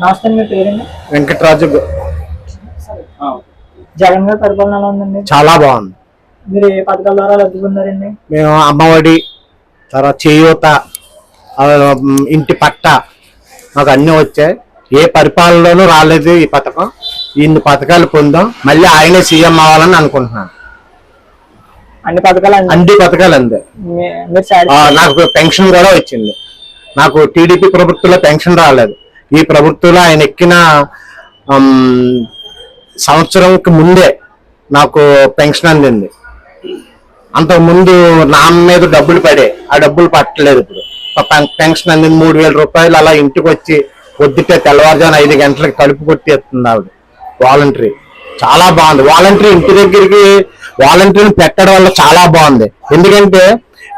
నమస్తే మీ పేరండి వెంకటరాజు జగన్ గారి పరిపాలన ఎలా ఉందండి? చాలా బాగుంది. మీరు ఏ పథకాల ద్వారా లబ్ధి పొందారండి మేము అమ్మఒడి తర్వాత చేయూత ఇంటి పట్ట మాకు అన్నీ వచ్చాయి. ఏ పరిపాలనలోనూ రాలేదు ఈ పథకం. ఇన్ని పథకాలు పొందాం. మళ్ళీ ఆయనే సీఎం అవ్వాలని అనుకుంటున్నాను. అన్ని పథకాలు అన్ని పథకాలు అందే. నాకు పెన్షన్ కూడా వచ్చింది. నాకు టీడీపీ ప్రభుత్వంలో పెన్షన్ రాలేదు. ఈ ప్రభుత్వంలో ఆయన ఎక్కిన సంవత్సరంకి ముందే నాకు పెన్షన్ అందింది. అంతకు ముందు నా మీద డబ్బులు పడే ఆ డబ్బులు పట్టలేదు ఇప్పుడు. పెన్షన్ అందింది మూడు వేల రూపాయలు అలా ఇంటికి వచ్చి పొద్దుటే తెల్లవారుజామున ఐదు గంటలకు తలుపు కొట్టేస్తుంది ఆవిడ. వాలంటరీ. చాలా బాగుంది. వాలంటరీ ఇంటి దగ్గరికి వాలంటరీని పెట్టడం వల్ల చాలా బాగుంది. ఎందుకంటే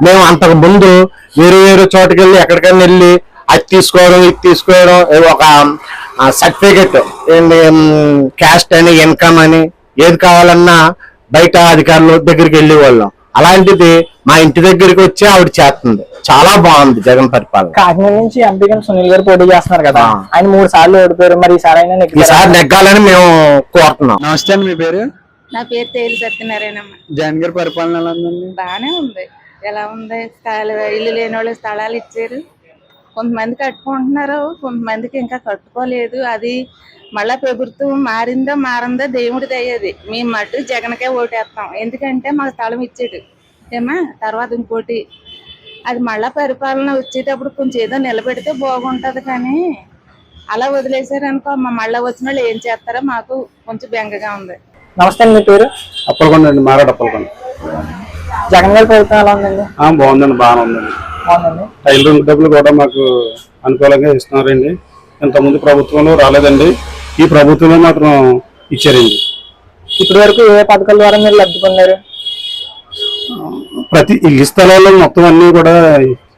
మేము అంతకు ముందు వేరు వేరే చోటుకి వెళ్ళి ఎక్కడికైనా వెళ్ళి అది తీసుకోవడం ఇది తీసుకోవడం ఏ ఒక సర్టిఫికెట్ క్యాస్ట్ అని ఇన్కమ్ అని ఏది కావాలన్నా బయట అధికారుల దగ్గరికి వెళ్ళే వాళ్ళం అలాంటిది మా ఇంటి దగ్గరికి వచ్చి ఆవిడ చేస్తుంది. చాలా బాగుంది జగన్ పరిపాలన. కాకినాడ నుంచి ఎంపీగా సునీల్ గారు పోటీ చేస్తున్నారు కదా. ఆయన మూడు సార్లు ఓడిపోయారు. మరి ఈసారి ఆయన? ఈసారి నెగ్గాలని మేము కోరుతున్నాం. నమస్తే అండి మీ పేరు? నా పేరు తేలి సత్యనారాయణమ్మ. జగన్ గారి పరిపాలన ఎలా ఉందండి? బాగానే ఉంది. ఎలా ఉంది? స్థల ఇల్లు లేని వాళ్ళు స్థలాలు ఇచ్చారు. కొంతమంది కట్టుకుంటున్నారు కొంతమందికి ఇంకా కట్టుకోలేదు. అది మళ్ళా ప్రభుత్వం మారిందో మారిందో దేవుడి దయ్యది మేము మటు జగన్కే ఓటేస్తాం. ఎందుకంటే మాకు స్థలం ఇచ్చాడు. ఏమా? తర్వాత ఇంకోటి అది మళ్ళా పరిపాలన వచ్చేటప్పుడు కొంచెం ఏదో నిలబెడితే బాగుంటది కానీ అలా వదిలేసారనుకో మా మళ్ళా వచ్చిన వాళ్ళు ఏం చేస్తారో మాకు కొంచెం బెంగగా ఉంది. నమస్తే అండి మీ పేరు? అప్పలకొండ అండి మారాడు అప్పలకొండ. జగన్ గారి ప్రభుత్వం ఎలా ఉందండి? ఆ, బాగుందండి బాగానే ఉందండి. టైలరింగ్ డబ్బులు కూడా మాకు అనుకూలంగా ఇస్తున్నారండి. ఇంతకుముందు ప్రభుత్వంలో రాలేదండి. ఈ ప్రభుత్వంలో మాత్రం ఇచ్చారండి. ఇప్పటి వరకు ఏ పథకాల ద్వారా మీరు లబ్ధి పొందారు? ప్రతి ఇల్లు స్థలాల్లో మొత్తం అన్ని కూడా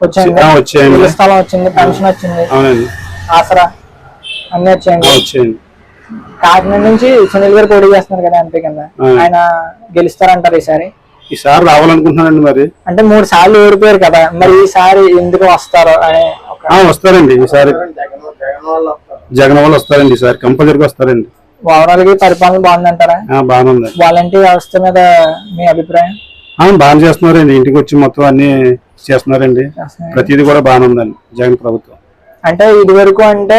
వచ్చాయండి. స్థలం వచ్చింది పెన్షన్ వచ్చింది. అవునండి. ఆసరా అన్ని వచ్చాయండి. వచ్చాయండి. కాకినాడ నుంచి సునీల్ గారు పోటీ చేస్తున్నారు కదా ఎంపీ కింద. ఆయన గెలుస్తారంటారు ఈసారి. ఈసారి రావాలనుకుంటున్నానండి మరి. అంటే మూడు సార్లు ఓడిపోయారు కదా మరి ఈసారి ఎందుకు వస్తారో అనే వస్తారండి ఈసారి. జగన్ వాళ్ళు వస్తారండి ఈసారి కంపల్సరీగా వస్తారండి. ఓవరాల్గా పరిపాలన బాగుందంటారా? ఆ, బాగానే ఉందండి వాలంటీర్ వ్యవస్థ మీద మీ అభిప్రాయం? బాగానే చేస్తున్నారండి. ఇంటికి వచ్చి మొత్తం అన్ని చేస్తున్నారండి. ప్రతిదీ కూడా బాగానే ఉందండి జగన్ ప్రభుత్వం. అంటే ఇది వరకు అంటే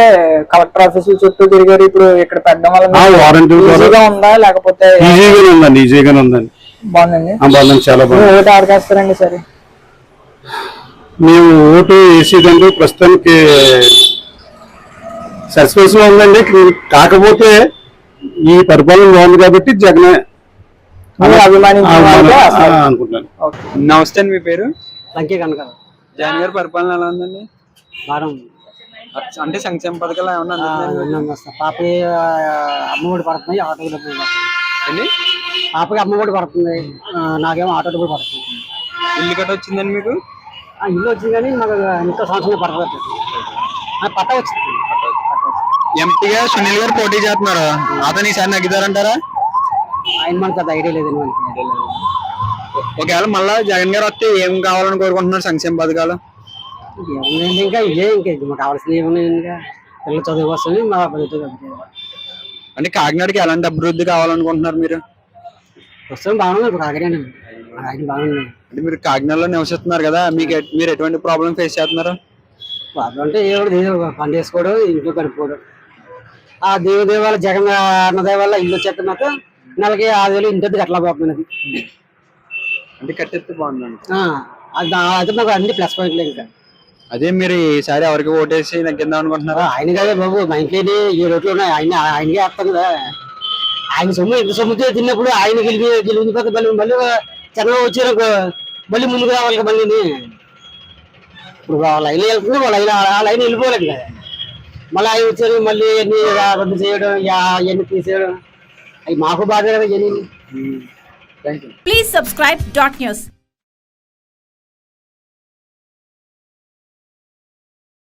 కలెక్టర్ ఆఫీసుల చుట్టూ తిరిగారు ఇప్పుడు ఇక్కడ కూడా ఈజీగా ఉందా లేకపోతే ఈజీగానే ఉందండి ఈజీగానే ఉందండి. బాగుందండి. ఆ, బాగుందండి చాలా బాగుంది. మీరు ఓటు ఆడకేస్తారండి సరే. మేము ఓటు వేసేదండి ప్రస్తుతానికి సస్పెన్స్లో ఉందండి కాకపోతే ఈ పరిపాలన బాగుంది కాబట్టి జగనే. అనుకుంటున్నాను. నమస్తే అండి మీ పేరు? లంకే కనుక. జగన్ గారి పరిపాలన ఎలా ఉందండి? బాగా ఉంది అంటే సంక్షేమ పథకాలు ఏమన్నా ఆ, అమ్మఒడి పడుతుంది ఆటో డబ్బులు పడుతుంది. అండి పాపకి అమ్మఒడి పడుతుంది. ఆ, నాకేమో ఆటో డబ్బులు పడుతుంది. ఇల్లు కట్ట వచ్చిందండి మీకు? ఆ, ఇల్లు వచ్చింది కానీ మాకు ఇంకో సంవత్సరం పడుతుంది ఆ, పట్ట వచ్చింది. ఎంపీగా సునీల్ గారు పోటీ చేస్తున్నారు? అతను ఈసారి నగ్గుతారంటారా? ఆయన మనకు అంత ఐడియా లేదండి మనకి. ఒకవేళ మళ్ళా జగన్ గారు వస్తే ఏం కావాలని కోరుకుంటున్నారు సంక్షేమ పథకాలు? ఏముందండి ఇంకా ఇదే ఇంకా ఇది మాకు కావాల్సింది ఏమున్నాయి ఇంకా? పిల్లలు చదువు వస్తుంది మా ప్రభుత్వం అంటే కాకినాడకి ఎలాంటి అభివృద్ధి కావాలనుకుంటున్నారు మీరు? వస్తుంది బాగుంది ఇప్పుడు ఆగరండి ఆయన బాగుంది అంటే మీరు కాకినాడలో నివసిస్తున్నారు కదా మీకు ఎట్- మీరు ఎటువంటి ప్రాబ్లం ఫేస్ చేస్తున్నారు? ప్రాబ్లం అంటే ఏదో పని చేసుకోవడం ఇంట్లో కనుక్కోవడం ఆ దేవదేవాల జగన్ అన్నదే వల్ల ఇల్లు వచ్చేస్తే మాత్రం నెలకి ఆరు వేలు ఇంటి అట్లా పోతుంది అది. అంటే కట్టెత్తే బాగుందండి. ఆ, అది దా- అది మాకు అన్ని ప్లస్ పాయింట్లు ఇంకా. అదే మీరు ఈసారి ఎవరికి ఓటేసి నగ్గిద్దాం అనుకుంటున్నారా? ఆయన కదా బాబు మా ఇంట్లో ఏ రోడ్లు ఉన్నాయి ఆయన ఆయనకే వేస్తాం కదా. ఆయన సొమ్ము ఎంత సొమ్ముతో తిన్నప్పుడు ఆయన గెలిపి గెలిపిపోతే మళ్ళీ మళ్ళీ చంద్రబాబు వచ్చారు మళ్ళీ ముందుకు రావాలి కదా మళ్ళీ. ఇప్పుడు వాళ్ళ లైన్ వెళ్తుంది వాళ్ళ లైన్ ఆ లైన్ వెళ్ళిపోలేదు కదా. మళ్ళీ ఆయన వచ్చారు మళ్ళీ అన్ని రద్దు చేయడం ఇవన్నీ తీసేయడం. అవి మాకు బాధ కదా ఇవన్నీ థ్యాంక్ యూ Please subscribe